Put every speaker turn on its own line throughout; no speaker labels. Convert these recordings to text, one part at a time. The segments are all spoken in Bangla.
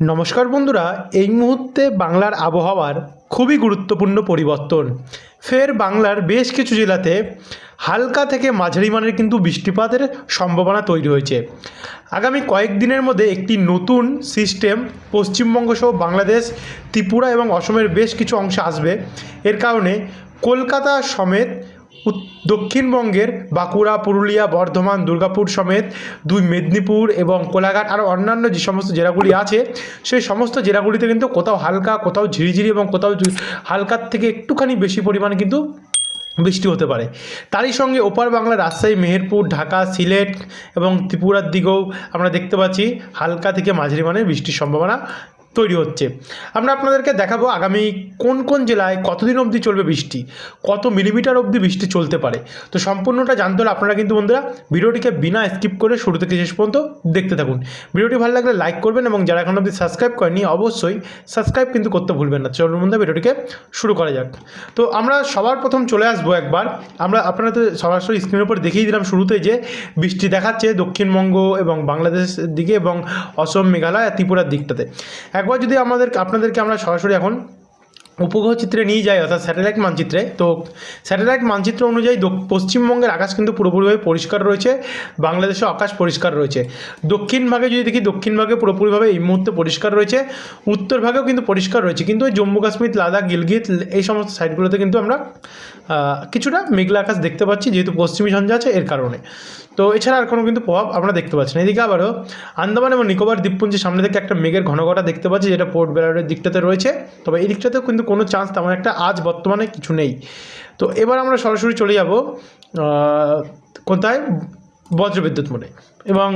নমস্কার বন্ধুরা, এই মুহূর্তে বাংলার আবহাওয়ার খুবই গুরুত্বপূর্ণ পরিবর্তন। ফের বাংলার বেশ কিছু জেলাতে হালকা থেকে মাঝারি মানের কিন্তু বৃষ্টিপাতের সম্ভাবনা তৈরি হয়েছে। আগামী কয়েকদিনের মধ্যে একটি নতুন সিস্টেম পশ্চিমবঙ্গ সহ বাংলাদেশ, ত্রিপুরা এবং অসমের বেশ কিছু অংশে আসবে। এর কারণে কলকাতা সমেত দক্ষিণবঙ্গের বাঁকুড়া, পুরুলিয়া, বর্ধমান, দুর্গাপুর সমেত দুই মেদিনীপুর এবং কোলাঘাট আরও অন্যান্য যে সমস্ত জেলাগুলি আছে, সেই সমস্ত জেলাগুলিতে কিন্তু কোথাও হালকা, কোথাও ঝিরিঝিরি এবং কোথাও হালকার থেকে একটুখানি বেশি পরিমাণে কিন্তু বৃষ্টি হতে পারে। তারই সঙ্গে ওপার বাংলা রাজশাহী, মেহেরপুর, ঢাকা, সিলেট এবং ত্রিপুরার দিকেও আমরা দেখতে পাচ্ছি হালকা থেকে মাঝারি মানের বৃষ্টির সম্ভাবনা তৈরি হচ্ছে। আমরা আপনাদেরকে দেখাবো আগামী কোন কোন জেলায় কতদিন অবধি চলবে বৃষ্টি, কত মিলিমিটার অবধি বৃষ্টি চলতে পারে। তো সম্পূর্ণটা জানতে হলে আপনারা কিন্তু বন্ধুরা ভিডিওটিকে বিনা স্কিপ করে শুরু থেকে শেষ পর্যন্ত দেখতে থাকুন। ভিডিওটি ভালো লাগলে লাইক করবেন এবং যারা এখন অবধি সাবস্ক্রাইব করেনি অবশ্যই সাবস্ক্রাইব কিন্তু করতে ভুলবেন না। চলুন বন্ধুরা ভিডিওটিকে শুরু করা যাক। তো আমরা সবার প্রথম চলে আসব একবার। আমরা আপনারা তো সরাসরি স্ক্রিনের উপর দেখিয়ে দিলাম শুরুতে যে বৃষ্টি দেখাচ্ছে দক্ষিণবঙ্গ এবং বাংলাদেশের দিকে এবং অসম, মেঘালয় আর ত্রিপুরার দিকটাতে। একবার যদি আমাদের আপনাদেরকে আমরা সরাসরি এখন উপগ্রহ চিত্রে নিয়ে যাই, অর্থাৎ স্যাটেলাইট মানচিত্রে, তো স্যাটেলাইট মানচিত্র অনুযায়ী পশ্চিমবঙ্গের আকাশ কিন্তু পুরোপুরিভাবে পরিষ্কার রয়েছে, বাংলাদেশেও আকাশ পরিষ্কার রয়েছে। দক্ষিণ ভাগে যদি দেখি, দক্ষিণ ভাগে পুরোপুরিভাবে এই মুহূর্তে পরিষ্কার রয়েছে, উত্তর ভাগেও কিন্তু পরিষ্কার রয়েছে। কিন্তু জম্মু কাশ্মীর, লাদাখ, গিলগিত, এই সমস্ত সাইডগুলোতে কিন্তু আমরা কিছুটা মেঘলা আকাশ দেখতে পাচ্ছি, যেহেতু পশ্চিমী ঝঞ্ঝা আছে, এর কারণে। তো এছাড়া আর কোনো কিন্তু প্রভাব আমরা দেখতে পাচ্ছি না। এদিকে আবারও আন্দামান এবং নিকোবর দ্বীপপুঞ্জের সামনে থেকে একটা মেঘের ঘন ঘটা দেখতে পাচ্ছি, যেটা পোর্ট বেলারের দিকটাতে রয়েছে। তবে এই দিকটাতেও কিন্তু কোনো চান্স তেমন একটা আজ বর্তমানে কিছু নেই। তো এবার আমরা সরাসরি চলে যাব কোথায়? বজ্রবিদ্যুৎ মোড়ে। এবং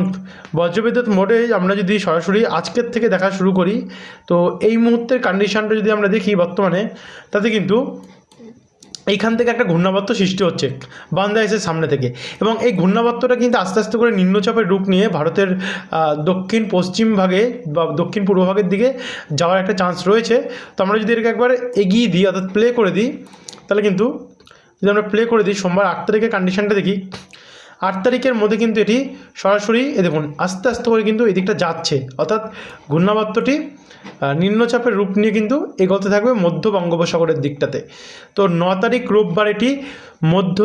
বজ্রবিদ্যুৎ মোড়ে আমরা যদি সরাসরি আজকের থেকে দেখা শুরু করি, তো এই মুহূর্তের কন্ডিশনটা যদি আমরা দেখি বর্তমানে, তাতে কিন্তু এইখান থেকে একটা ঘূর্ণাবর্ত সৃষ্টি হচ্ছে বাংলাদেশের সামনে থেকে। এবং এই ঘূর্ণাবর্তটা কিন্তু আস্তে আস্তে করে নিম্নচাপের রূপ নিয়ে ভারতের দক্ষিণ, পশ্চিম ভাগে বা দক্ষিণ পূর্ব ভাগের দিকে যাওয়ার একটা চান্স রয়েছে। তো আমরা যদি এটাকে একবার এগিয়ে দিই, অর্থাৎ প্লে করে দিই, তাহলে কিন্তু যদি আমরা প্লে করে দিই, সোমবার আট তারিখের কন্ডিশানটা দেখি আট তারিখের মধ্যে কিন্তু এটি সরাসরি এ দেখুন, আস্তে আস্তে করে কিন্তু এদিকটা যাচ্ছে। অর্থাৎ ঘূর্ণাবর্তটি নিম্নচাপের রূপ নিয়ে কিন্তু এগোতে থাকবে মধ্য বঙ্গোপসাগরের দিকটাতে। তো ন তারিখ রোববার এটি মধ্য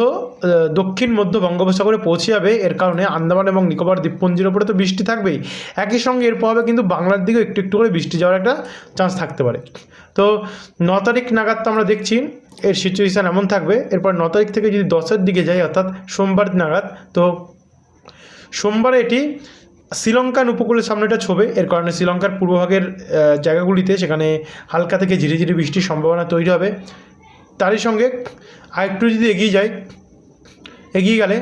দক্ষিণ মধ্য বঙ্গোপসাগরে পৌঁছে যাবে। এর কারণে আন্দামান এবং নিকোবর দ্বীপপুঞ্জের ওপরে তো বৃষ্টি থাকবেই। একই সঙ্গে এর প্রভাবে কিন্তু বাংলার দিকেও একটু একটু করে বৃষ্টি যাওয়ার একটা চান্স থাকতে পারে। তো ন তারিখ নাগাদ তো আমরা দেখছি এর সিচুয়েশান এমন থাকবে, এরপর ন তারিখ থেকে যদি দশের দিকে যাই অর্থাৎ সোমবার নাগাদ, তো সোমবার এটি শ্রীলঙ্কান উপকূলের সামনে সামনেটা ছবে, এর কারণে শ্রীলঙ্কার পূর্বভাগের জায়গাগুলিতে সেখানে হালকা থেকে ঝিরে ঝিরে বৃষ্টির সম্ভাবনা তৈরি হবে। তারই সঙ্গে আরেকটু যদি এগিয়ে যাই, এগিয়ে গেলে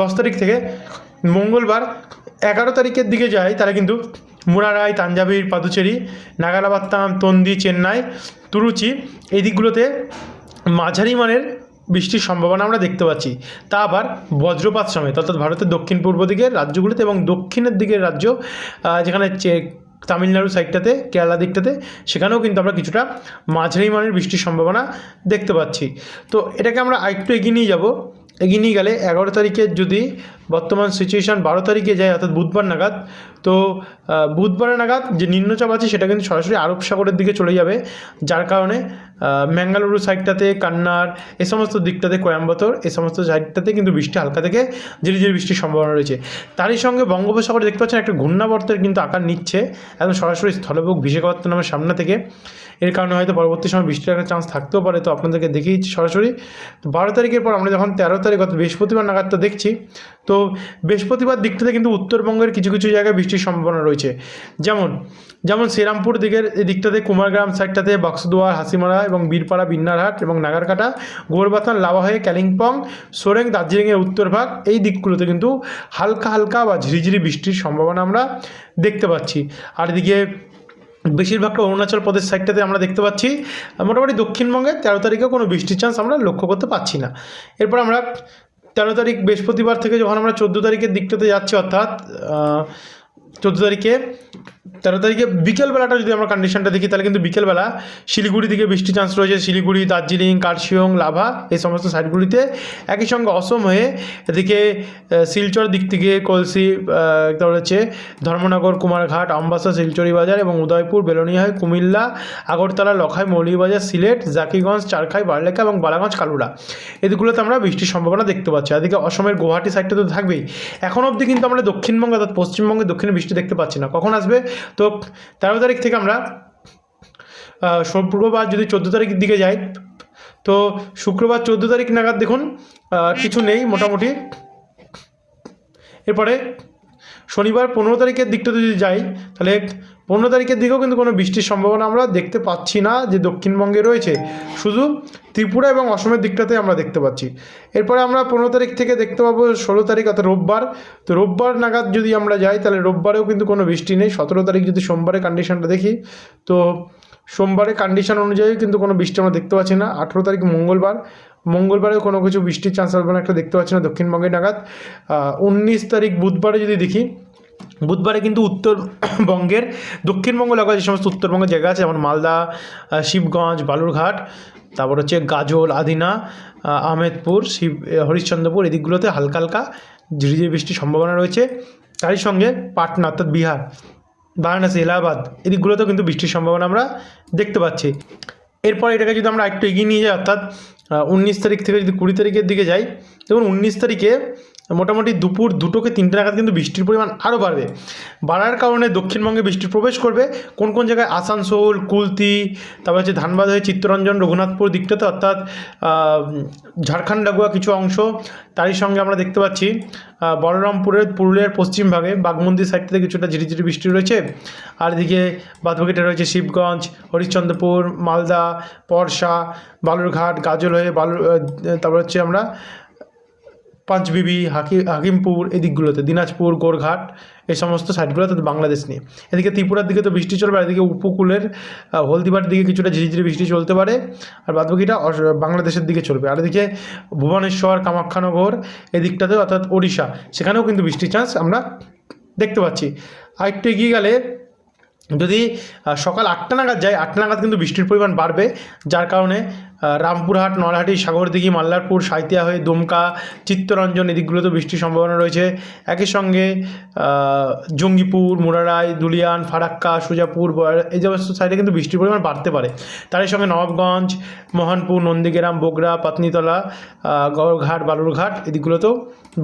দশ তারিখ থেকে মঙ্গলবার এগারো তারিখের দিকে যাই তাহলে কিন্তু মুরারাই তাঞ্জাবির পাদুচেরি, নাগালাবাত্তাম, তন্দি, চেন্নাই, তুরুচি, এই দিকগুলোতে মাঝারি মানের বৃষ্টির সম্ভাবনা আমরা দেখতে পাচ্ছি। তা আবার বজ্রপাত সমেত অর্থাৎ ভারতের দক্ষিণ পূর্ব দিকের রাজ্যগুলিতে এবং দক্ষিণের দিকের রাজ্য যেখানে তামিলনাড়ু সাইডটাতে, কেরালা দিকটাতে, সেখানেও কিন্তু আমরা কিছুটা মাঝারি মানের বৃষ্টির সম্ভাবনা দেখতে পাচ্ছি। তো এটাকে আমরা আরেকটু এগিয়ে নিয়ে যাব। এগিয়ে নিয়ে গেলে এগারো তারিখে যদি বর্তমান সিচুয়েশান বারো তারিখে যায়, অর্থাৎ বুধবার নাগাদ, তো বুধবার নাগাদ যে নিম্নচাপ আছে, সেটা কিন্তু সরাসরি আরব সাগরের দিকে চলে যাবে। যার কারণে ম্যাঙ্গালুরু সাইডটাতে, কান্নার, এ সমস্ত দিকটাতে কোয়াম্বাতোর এই সমস্ত সাইডটাতে কিন্তু বৃষ্টি হালকা থেকে ধীরে বৃষ্টির সম্ভাবনা রয়েছে। তারই সঙ্গে বঙ্গোপসাগরে দেখতে পাচ্ছেন, একটা ঘূর্ণাবর্তের কিন্তু আকার নিচ্ছে, একদম সরাসরি স্থলভোগ ভিসেখাবর্ত নামের সামনে থেকে। এর কারণে হয়তো পরবর্তী সময় বৃষ্টির একটা চান্স থাকতেও পারে। তো আপনাদেরকে দেখিয়েছি সরাসরি, তো বারো তারিখের পর আমরা যখন তেরো তারিখ অর্থাৎ বৃহস্পতিবার নাগাদটা দেখছি, তো বৃহস্পতিবার দিকটাতে কিন্তু উত্তরবঙ্গের কিছু কিছু জায়গায় বৃষ্টির সম্ভাবনা রয়েছে। যেমন যেমন শ্রীরামপুর দিকের দিকটাতে কুমারগ্রাম সাইডটাতে বক্সদুয়ার হাসিমারা এবং বীরপাড়া, বিন্নারহাট এবং নাগারকাটা গোরবাথান লাভাহয়ে কালিম্পং সোরেং দার্জিলিংয়ের উত্তর ভাগ এই দিকগুলোতে কিন্তু হালকা হালকা বা ঝিরিঝিরি বৃষ্টির সম্ভাবনা আমরা দেখতে পাচ্ছি। আর এদিকে বেশিরভাগটা অরুণাচল প্রদেশ সাইডটাতে আমরা দেখতে পাচ্ছি। মোটামুটি দক্ষিণবঙ্গে তেরো তারিখে কোনো বৃষ্টির চান্স আমরা লক্ষ্য করতে পাচ্ছি না। এরপর আমরা তেরো তারিখ বৃহস্পতিবার থেকে যখন আমরা চোদ্দ তারিখের দিকটাতে যাচ্ছি অর্থাৎ চোদ্দ তারিখে তেরো তারিখে বিকেলবেলাটা যদি আমরা কন্ডিশনটা দেখি, তাহলে কিন্তু বিকেলবেলা শিলিগুড়ি দিকে বৃষ্টির চান্স রয়েছে। শিলিগুড়ি, দার্জিলিং, কার্শিয়ং, লাভা, এই সমস্ত সাইডগুলিতে একই সঙ্গে অসম হয়ে এদিকে শিলচর দিক থেকে কলসি হচ্ছে ধর্মনগর, কুমারঘাট আমবাসা শিলচরি বাজার এবং উদয়পুর, বেলোনিয়া কুমিল্লা, আগরতলা, লখাই মৌলভীবাজার সিলেট, জাকিগঞ্জ, চারখাই, বারলেখা এবং বালাগঞ্জ, কালুরা। এদিকগুলোতে আমরা বৃষ্টির সম্ভাবনা দেখতে পাচ্ছি। এদিকে অসমের গুয়াহাটি সাইডটা তো থাকবেই। এখন অবধি কিন্তু আমরা দক্ষিণবঙ্গ অর্থাৎ পশ্চিমবঙ্গে দক্ষিণে বৃষ্টি দেখতে পাচ্ছি না। কখন আসবে? তো তেরো তারিখ থেকে আমরা শুক্রবার যদি চোদ্দ তারিখের দিকে যাই, তো শুক্রবার চোদ্দ তারিখ নাগাদ দেখুন কিছু নেই মোটামুটি। এরপরে শনিবার পনেরো তারিখের দিকটাতে যদি যাই, তাহলে পনেরো তারিখের দিকেও কিন্তু কোনো বৃষ্টির সম্ভাবনা আমরা দেখতে পাচ্ছি না, যে দক্ষিণবঙ্গে রয়েছে। শুধু ত্রিপুরা এবং অসমের দিকটাতে আমরা দেখতে পাচ্ছি। এরপরে আমরা পনেরো তারিখ থেকে দেখতে পাবো ষোলো তারিখ অর্থাৎ রোববার। তো রোববার নাগাদ যদি আমরা যাই, তাহলে রোববারেও কিন্তু কোনো বৃষ্টি নেই। সতেরো তারিখ যদি সোমবারে কন্ডিশনটা দেখি, তো সোমবারে কন্ডিশন অনুযায়ী কিন্তু কোনো বৃষ্টি আমরা দেখতে পাচ্ছি না। আঠেরো তারিখ মঙ্গলবার। মঙ্গলবারেও কোনো কিছু বৃষ্টির চান্স আসবে না, একটা দেখতে পাচ্ছি না দক্ষিণবঙ্গে নাগাদ। উনিশ তারিখ বুধবারে যদি দেখি বুধবারে কিন্তু উত্তরবঙ্গের দক্ষিণবঙ্গ লাগোয়া যে সমস্ত উত্তরবঙ্গের জায়গা আছে যেমন মালদা শিবগঞ্জ বালুরঘাট তারপর হচ্ছে গাজল আদিনা আহ, আহমেদপুর শিব হরিশ্চন্দ্রপুর এদিকগুলোতে হালকা হালকা ঝিরিঝিরি বৃষ্টির সম্ভাবনা রয়েছে। তারই সঙ্গে পাটনা অর্থাৎ বিহার বারাণসী এলাহাবাদ এদিকগুলোতেও কিন্তু বৃষ্টির সম্ভাবনা আমরা দেখতে পাচ্ছি। এরপর এটাকে যদি আমরা একটু এগিয়ে নিয়ে যাই অর্থাৎ উনিশ তারিখ থেকে যদি কুড়ি তারিখের দিকে যাই দেখুন উনিশ তারিখে মোটামুটি দুপুর দুটোকে তিনটে নাগাদ কিন্তু বৃষ্টির পরিমাণ আরও বাড়বে। বাড়ার কারণে দক্ষিণবঙ্গে বৃষ্টি প্রবেশ করবে। কোন কোন জায়গায় আসানসোল, কুলতি, তারপর হচ্ছে ধানবাদ হয়ে চিত্তরঞ্জন, রঘুনাথপুর দিকটাতে অর্থাৎ ঝাড়খণ্ড লাগোয়া কিছু অংশ, তারই সঙ্গে আমরা দেখতে পাচ্ছি বলরামপুরের পুরুলিয়ার পশ্চিম ভাগে বাগমন্দির সাইড থেকে কিছুটা ঝিরিঝিরি বৃষ্টি রয়েছে। আর এদিকে বাদবাকিটা রয়েছে শিবগঞ্জ, হরিশ্চন্দ্রপুর, মালদা পরশা বালুরঘাট, গাজল হয়ে বালুর তারপর হচ্ছে আমরা পাঁচবিবি, হাকি হাকিমপুর, এই দিকগুলোতে, দিনাজপুর, গোরঘাট, এই সমস্ত সাইডগুলোতে বাংলাদেশ নিয়ে এদিকে ত্রিপুরার দিকে তো বৃষ্টি চলবে এদিকে উপকূলের হলদিবার দিকে কিছুটা ঝিরিঝিরি বৃষ্টি চলতে পারে, আর বাদবাকিটা বাংলাদেশের দিকে চলবে। আর এদিকে ভুবনেশ্বর, কামাখ্যানগর এদিকটাতে অর্থাৎ ওড়িশা, সেখানেও কিন্তু বৃষ্টির চান্স আমরা দেখতে পাচ্ছি। আর একটু এগিয়ে গেলে, যদি সকাল আটটা নাগাদ যায়, আটটা নাগাদ কিন্তু বৃষ্টির পরিমাণ বাড়বে, যার কারণে রামপুরহাট, নলহাটি, সাগরদিঘি, মাল্লারপুর সাঁইতিয়া হয়ে দুমকা, চিত্তরঞ্জন এদিকগুলোতে বৃষ্টির সম্ভাবনা রয়েছে। একই সঙ্গে জঙ্গিপুর, মুরারাই, দুলিয়ান, ফারাক্কা, সুজাপুর এই সমস্ত সাইডে কিন্তু বৃষ্টির পরিমাণ বাড়তে পারে। তারই সঙ্গে নবাবগঞ্জ, মোহনপুর, নন্দীগ্রাম, বগুড়া, পাতনিতলা গড়ঘাট বালুরঘাট এদিকগুলোতেও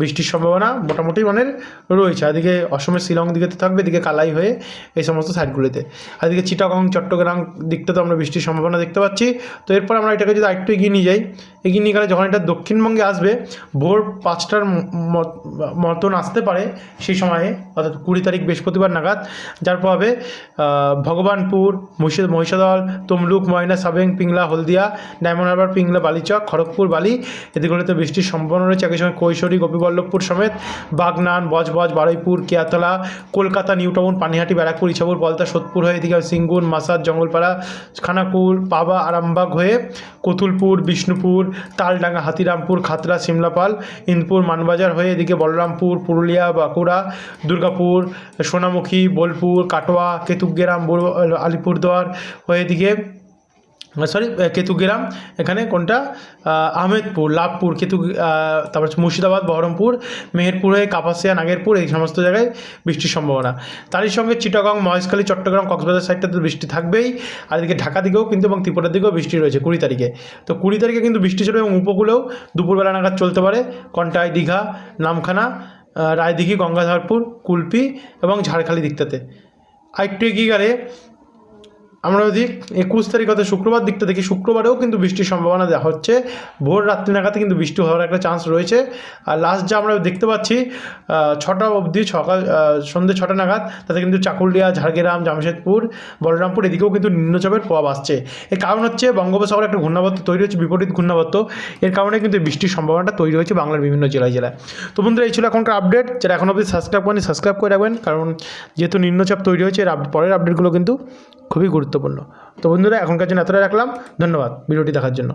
বৃষ্টির সম্ভাবনা মোটামুটি মানের রয়েছে। এদিকে অসমের শিলং দিকে তো থাকবে, এদিকে কালাই হয়ে এই সমস্ত সাইডগুলিতে আর এদিকে চিটাগং, চট্টগ্রাম দিকটাতে আমরা বৃষ্টির সম্ভাবনা দেখতে পাচ্ছি। তো এরপর আমরা এটাকে যদি আরেকটু এগিয়ে নিয়ে যাই এগিয়ে যখন এটা দক্ষিণবঙ্গে আসবে, ভোর পাঁচটার মতন আসতে পারে সেই সময়ে, অর্থাৎ কুড়ি তারিখ বৃহস্পতিবার নাগাদ। যার প্রভাবে ভগবানপুর, মহিষা, মহিষাদল, তমলুক, ময়না, সাবেং, পিংলা, হলদিয়া, ডায়মন্ড হারবার, পিংলা, বালিচক, খড়গপুর, বালি এদিকগুলোতে বৃষ্টির সম্ভাবনা রয়েছে। একই সময় কৈশোরী, গোপীবল্লভপুর সমেত বাগনান, বজবজ, বারুইপুর, কেয়াতলা, কলকাতা নিউ টাউন পানিহাটি, ব্যারাকপুর, ইছাপুর, পলতা, সোদপুর হয়ে এদিকে সিঙ্গুর, মাসাদ, জঙ্গলপাড়া, খানাকুল, পাবা, আরামবাগ হয়ে কতুলপুর, বিষ্ণুপুর তালডাঙ্গা, হাতিরামপুর, খাতড়া, সিমলাপাল ইন্দপুর মানবাজার হয়ে এদিকে বলরামপুর, পুরুলিয়া, বাঁকুড়া, দুর্গাপুর, সোনামুখী, বোলপুর, কাটোয়া কেতুগ্রাম আলিপুরদুয়ার হয়ে এদিকে সরি কেতুগ্রাম, এখানে কোনটা? আহমেদপুর, লাভপুর, কেতু তারপর হচ্ছে মুর্শিদাবাদ, বহরমপুর, মেহেরপুর হয়ে কাপাসিয়া, নাগেরপুর, এই সমস্ত জায়গায় বৃষ্টির সম্ভাবনা। তারই সঙ্গে চিটাগং, মহেশখালী, চট্টগ্রাম, কক্সবাজার সাইডটাতে বৃষ্টি থাকবেই। আর এদিকে ঢাকা দিকেও কিন্তু এবং ত্রিপুরার দিকেও বৃষ্টি রয়েছে কুড়ি তারিখে। তো কুড়ি তারিখে কিন্তু বৃষ্টি চলবে এবং উপকূলেও দুপুরবেলা নাগাদ চলতে পারে। কন্টাই, দীঘা, নামখানা রায়দিঘি, গঙ্গাধরপুর, কুলপি এবং ঝাড়খালি দিকটাতে। আরেকটু এগিয়ে গেলে আমরা যদি একুশ তারিখ অর্থাৎ শুক্রবার দিকটা দেখি, শুক্রবারেও কিন্তু বৃষ্টির সম্ভাবনা দেওয়া হচ্ছে। ভোর রাত্রি নাগাদে কিন্তু বৃষ্টি হওয়ার একটা চান্স রয়েছে। আর লাস্ট যা আমরা দেখতে পাচ্ছি ছটা অবধি, সকাল সন্ধ্যে ছটা নাগাদ, তাতে কিন্তু চাকুলিয়া, ঝাড়গ্রাম, জামশেদপুর, বলরামপুর এদিকেও কিন্তু নিম্নচাপের প্রভাব আসছে। এর কারণ হচ্ছে বঙ্গোপসাগরে একটা ঘূর্ণাবর্ত তৈরি হচ্ছে, বিপরীত ঘূর্ণাবর্ত। এর কারণে কিন্তু বৃষ্টির সম্ভাবনাটা তৈরি হয়েছে বাংলার বিভিন্ন জেলায় জেলায়। তো বন্ধুরা, এই ছিল এখনকার আপডেট যারা এখন অবধি সাবস্ক্রাইব করেনি সাবস্ক্রাইব করে রাখবেন। কারণ যেহেতু নিম্নচাপ তৈরি হয়েছে, এর পরের আপডেটগুলো কিন্তু খুবই গুরুত্বপূর্ণ। তো বন্ধুরা এখনকার জন্য এতটা রাখলাম। ধন্যবাদ ভিডিওটি দেখার জন্য।